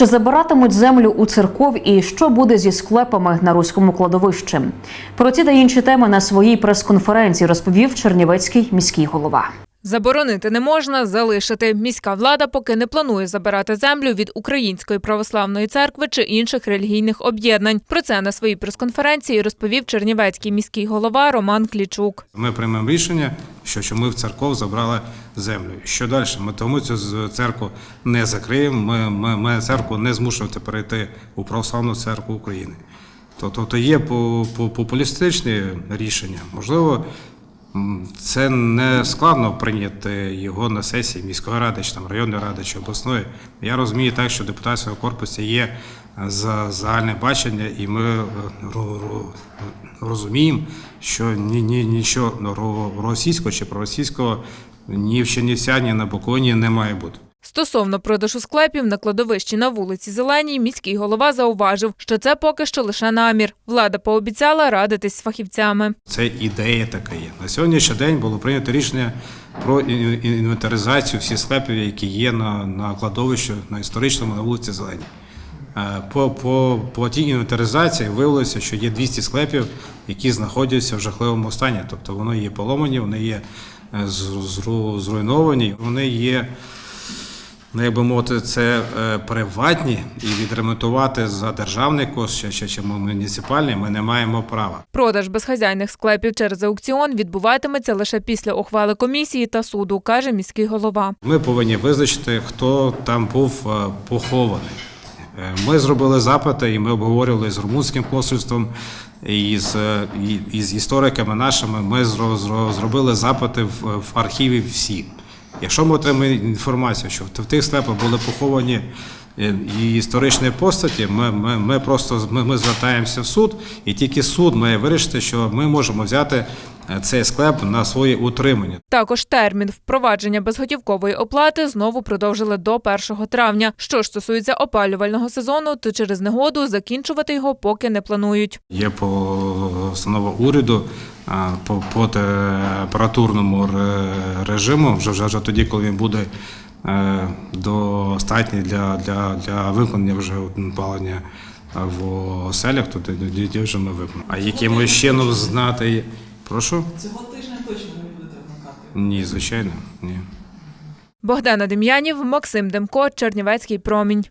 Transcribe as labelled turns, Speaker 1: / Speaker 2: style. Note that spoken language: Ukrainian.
Speaker 1: Чи забиратимуть землю у церков і що буде зі склепами на руському кладовищі? Про ці та інші теми на своїй прес-конференції розповів Чернівецький міський голова.
Speaker 2: Заборонити не можна, залишити. Міська влада поки не планує забирати землю від Української православної церкви чи інших релігійних об'єднань. Про це на своїй прес-конференції розповів Чернівецький міський голова Роман Клічук.
Speaker 3: Ми приймемо рішення, що, що ми в церков забрали землю. Що далі? Ми тому цю церкву не закриємо. Ми, ми, ми церкву не змушувати перейти у православну церкву України. Тобто є по- по- популістичні рішення. Можливо, це не складно прийняти його на сесії міської ради, чи там районної ради чи обласної. Я розумію так, що в депутатському корпусі є е, за загальне бачення, і ми е, ро- ро- розуміємо, що ні, ні, нічого російського чи проросійського ні в Чернівця, ні на Боконі не має бути.
Speaker 2: Стосовно продажу склепів на кладовищі на вулиці Зеленій, міський голова зауважив, що це поки що лише намір. Влада пообіцяла радитись з фахівцями.
Speaker 3: Це ідея така є. На сьогоднішній день було прийнято рішення про ін- ін- інвентаризацію всіх склепів, які є на, на кладовищі на історичному на вулиці Зеленій. Е, По, по, по тій інвентаризації виявилося, що є 200 склепів, які знаходяться в жахливому стані. Тобто вони є поломані, вони є е, зруйновані, вони є. Ну, як би мовити, це е, приватні і відремонтувати за державний кошт чи, чи, чи муніципальний ми не маємо права.
Speaker 2: Продаж безхазяйних склепів через аукціон відбуватиметься лише після ухвали комісії та суду, каже міський голова.
Speaker 3: Ми повинні визначити, хто там був е, похований. Е, Ми зробили запити, і ми обговорювали з румунським консульством і з, е, і- і з істориками нашими. Ми зро- зро- зробили запити в, в архіві всі. Якщо ми отримаємо інформацію, що в тих склепах були поховані е, і історичні постаті, ми, ми, ми просто ми, ми звертаємося в суд, і тільки суд має вирішити, що ми можемо взяти е, цей склеп на своє утримання.
Speaker 2: Також термін впровадження безготівкової оплати знову продовжили до 1 травня. Що ж стосується опалювального сезону, то через негоду закінчувати його поки не планують.
Speaker 3: Є постанова уряду по, температурному режиму, вже, вже, тоді, коли він буде е, достатній для, для, для виконання вже опалення в оселях, то тоді вже ми виконуємо. А якимось чином знати. Прошу?
Speaker 4: Цього тижня точно не будете вмикати.
Speaker 3: Ні, звичайно, ні.
Speaker 2: Богдана Дем'янів, Максим Демко, Чернівецький промінь.